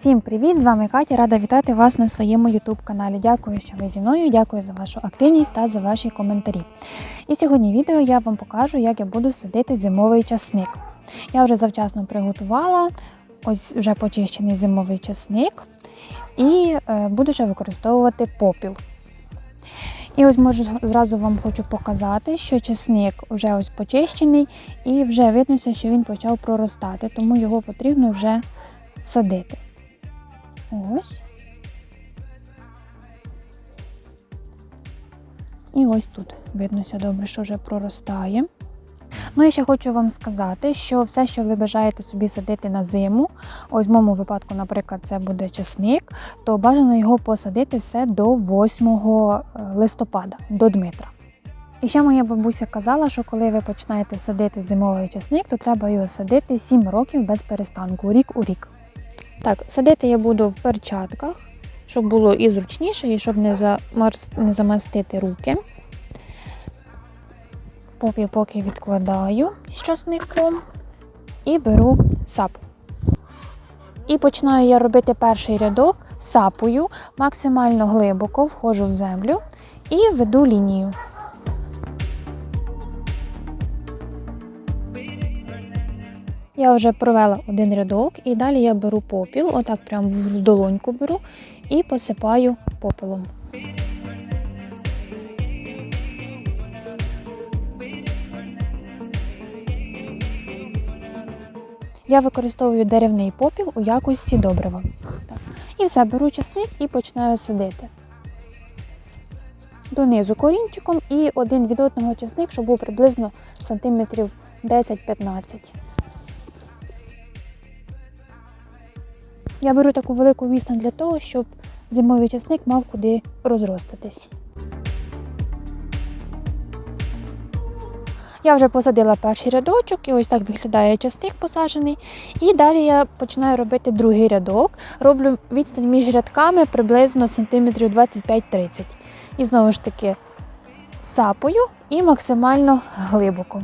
Всім привіт! З вами Катя. Рада вітати вас на своєму YouTube каналі. Дякую, що ви зі мною. Дякую за вашу активність та за ваші коментарі. І сьогодні відео я вам покажу, як я буду садити зимовий часник. Я вже завчасно приготувала ось вже почищений зимовий часник і е, буду ще використовувати попіл. І ось можу зразу вам хочу показати, що чесник вже ось почищений і вже виднося, що він почав проростати, тому його потрібно вже садити. Ось. І ось тут виднося добре, що вже проростає. Ну і ще хочу вам сказати, що все, що ви бажаєте собі садити на зиму, ось в моєму випадку, наприклад, це буде чесник, то бажано його посадити все до 8 листопада, до Дмитра. І ще моя бабуся казала, що коли ви починаєте садити зимовий чесник, то треба його садити 7 років без перестанку, рік у рік. Так, садити я буду в перчатках, щоб було і зручніше, і щоб не, замарс... не замастити руки. Попі поки відкладаю з часником і беру сапу. І починаю я робити перший рядок сапою, максимально глибоко входжу в землю і веду лінію. Я вже провела один рядок і далі я беру попіл, отак прям в долоньку беру і посипаю попелом. Я використовую деревний попіл у якості добрива. І все, беру часник і починаю садити. Донизу корінчиком і один від одного часник, щоб був приблизно сантиметрів 10-15. Я беру таку велику відстань для того, щоб зимовий часник мав куди розростатись. Я вже посадила перший рядочок, і ось так виглядає часник посаджений. І далі я починаю робити другий рядок. Роблю відстань між рядками приблизно сантиметрів 25-30. І знову ж таки сапою і максимально глибоко.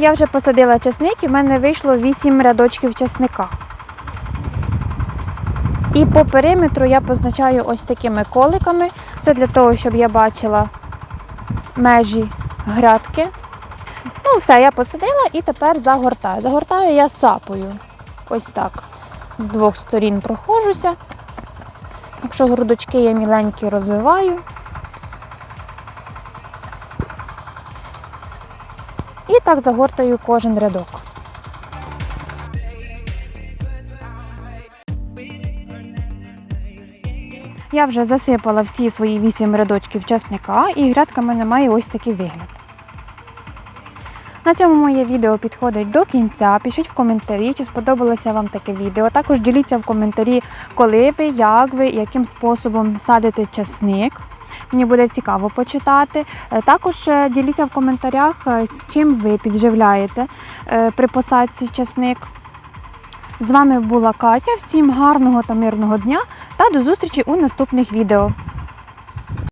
Я вже посадила часник і в мене вийшло 8 рядочків часника. І по периметру я позначаю ось такими коликами. Це для того, щоб я бачила межі грядки. Ну, все, я посадила і тепер загортаю. Загортаю я сапою. Ось так. З двох сторін проходжуся. Якщо грудочки я міленькі розвиваю. Так загортаю кожен рядок. Я вже засипала всі свої вісім рядочків часника і грядка в мене має ось такий вигляд. На цьому моє відео підходить до кінця. Пишіть в коментарі, чи сподобалося вам таке відео. Також діліться в коментарі, коли ви, як ви, яким способом садите часник. Мені буде цікаво почитати. Е, Також е, діліться в коментарях, е, чим ви підживляєте при посадці часник. З вами була Катя. Всім гарного та мирного дня та до зустрічі у наступних відео.